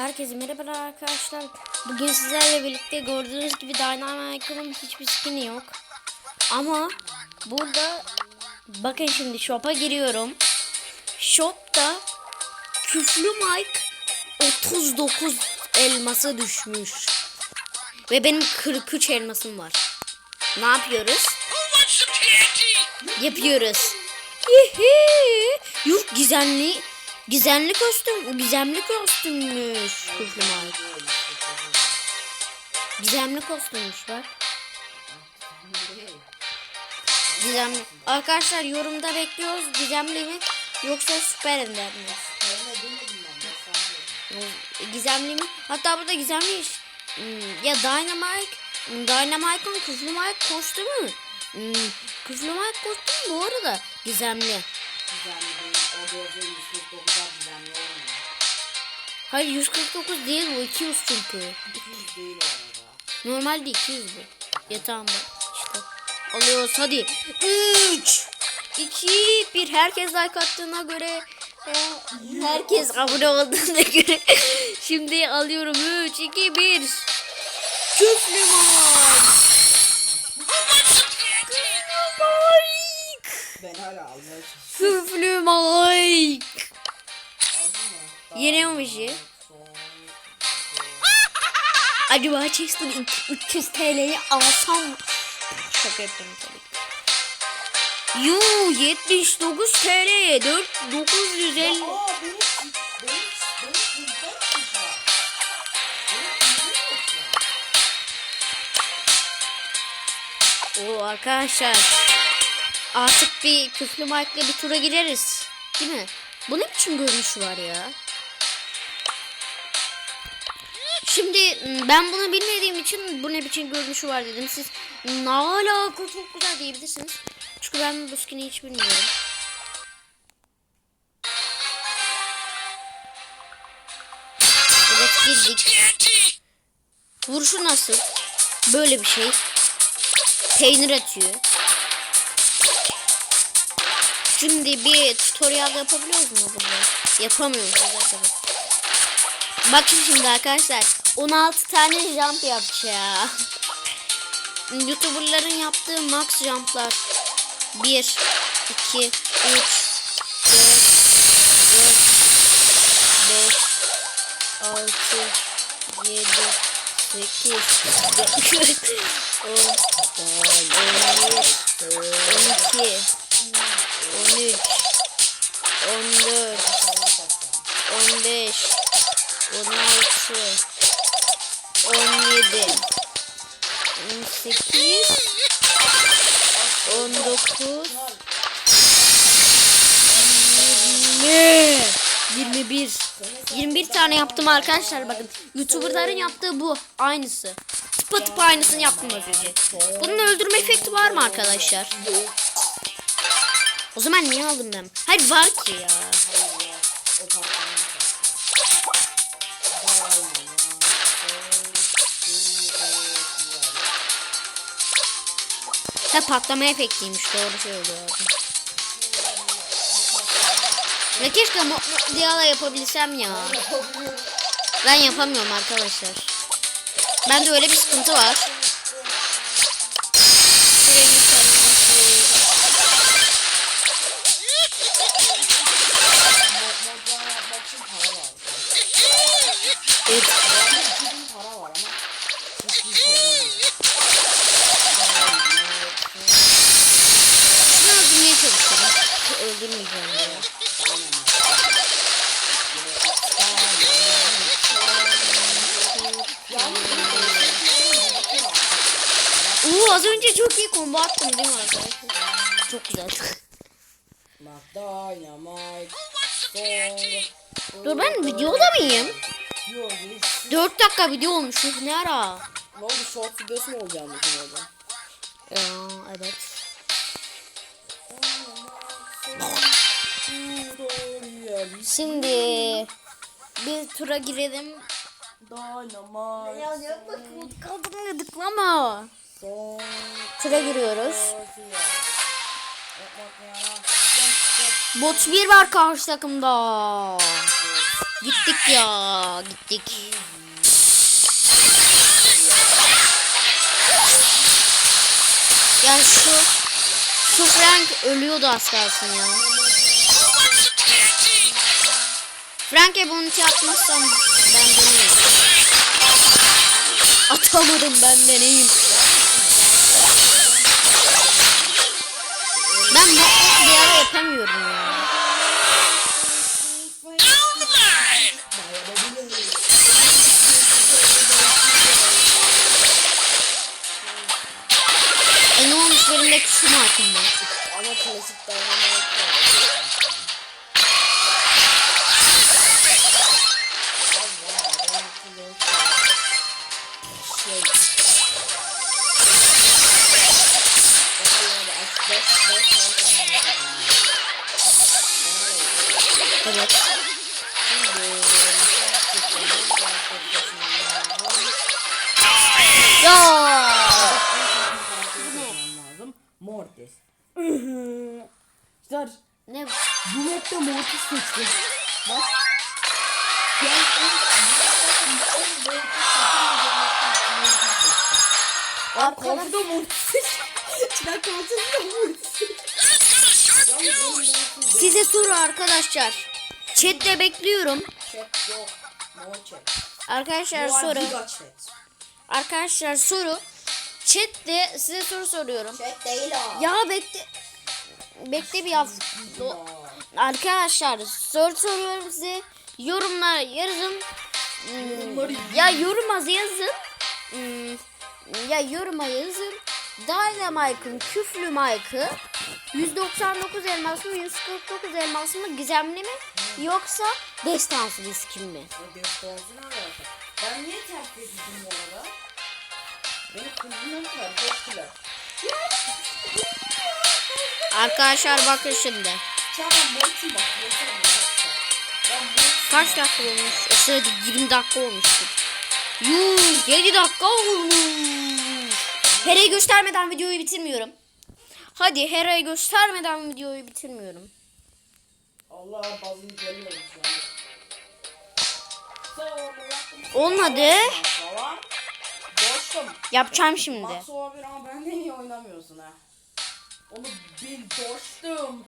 Herkese merhaba arkadaşlar. Bugün sizlerle birlikte gördüğünüz gibi Dynamite'ın hiçbir skin'i yok. Ama burada bakın şimdi shop'a giriyorum. Shop'ta küflü Mike 39 elması düşmüş. Ve benim 43 elmasım var. Ne yapıyoruz? Yapıyoruz. Hihi. Yuh gizemli gizemli kostüm gizemli kostümmüş Küflü Mike. Gizemli kostümmüş bak. Gizemli. Arkadaşlar yorumda bekliyoruz. Gizemli mi yoksa süper ender mi? Gizemli mi? Hatta burada gizemli iş. Hmm, Ya Dynamite Dynamite'ın Küflü Mike kostümü. Hmm, Küflü Mike kostümü bu arada gizemli. Düzenli değil. O doğru 149'lar düzenli olmuyor. Hayır 149 değil bu 200 çünkü. 200 değil o arada. Normalde 200 bu. Ya tamam bak işte. Alıyoruz hadi. 3 2 1 herkes like attığına göre e, herkes abone olduğuna göre şimdi alıyorum 3 2 1 Küflü Mike Ben hala almaya çalışıyorum. Küflü Mike mı? Yenememişi. Acaba Chester 300 TL'yi alsam mı? Şaka yapıyorum tabii. Yuu 79 TL 4 950 Aa benim benim benim benim. Benim kızlar. Oo arkadaşlar artık bir küflü Mike'la bir tura gireriz. Değil mi? Bu ne biçim görünüşü var ya? Şimdi m, ben bunu bilmediğim için bu ne biçim görünüşü var dedim. Siz ne alaka çok güzel diyebilirsiniz. Çünkü ben bu skin'i hiç bilmiyorum. Evet girdik. Vuruşu nasıl? Böyle bir şey. Peynir atıyor. Şimdi bir tutorial yapabiliyoruz mu burada? Yapamıyoruz zaten. Bakın şimdi arkadaşlar 16 tane jump yapacağım. Youtuberların yaptığı max jumplar 1 2 3 4 5 6 7 8 9 10 12 13 14 15 16 17 18 19 20 21 21 tane yaptım arkadaşlar bakın. Youtuberların yaptığı bu aynısı. Tıpatıp aynısını yaptım. Az önce bunun öldürme efekti var mı arkadaşlar o zaman niye aldım ben hayır var ki ya. Ha patlama efektiymiş doğru söylüyorsun. Ya keşke mo- diyala yapabilsem ya. Ben yapamıyorum arkadaşlar. Bende öyle bir sıkıntı var. Şuraya Evet. Yani 2000 para var ama. Şunu öldürmeye çalışıyorum. Öldürmeyeceğim ya. Oo az önce çok iyi combo attım değil mi arkadaşlar? Çok güzel. Dur ben videoda mıyım? Yok hiç. 4 dakika video olmuş. Ne ara? Ne oldu short videosu mu olacağını düşünüyordum. Ya, evet. Şimdi bir tura girelim. Dynamite. Ya yapma kadını tıklama. Song. Tura giriyoruz. Bot 1 var karşı takımda. Gittik ya gittik. Ya şu şu Frank ölüyordu az kalsın ya. Frank'e bunu atmazsam ben deneyim. Atamadım ben deneyim. Ben bu bir ara yapamıyorum ya. De şu seçtim. Bak. Yani en en en Arkadaş. Korkuda Mortis seçtim. Çırak kalçasında Mortis seçtim. Yalnız benim Mortis'im değil. Size soru arkadaşlar. Chat'te bekliyorum. Chat yok. No chat. Arkadaşlar var soru. Arkadaşlar soru. Chat'te size soru soruyorum. Chat değil o. Ya bekle. Bekle bir hafta. Arkadaşlar soru soruyorum size. Yorumlara yazın. Hmm, ya yoruma yazın. Hmm, ya yoruma yazın. Dynamite'ın küflü Mike'ı 199 elmas mı 149 elmas mı gizemli mi yoksa destansı riskim mi? O destansı ne alaka? Ben niye terk edildim bu arada? Beni kızgınım terk ettiler. Arkadaşlar bakın şimdi. Kaç dakika olmuş? O sırada 20 dakika olmuştu. Yuh 7 dakika olmuş. Hera'yı göstermeden videoyu bitirmiyorum. Hadi Hera'yı göstermeden videoyu bitirmiyorum. Allah şu an. Sonra yaptım. Olmadı. Dostum. Yapacağım şimdi. Bak sonra bir ama benden iyi oynamıyorsun ha. Onu bil dostum.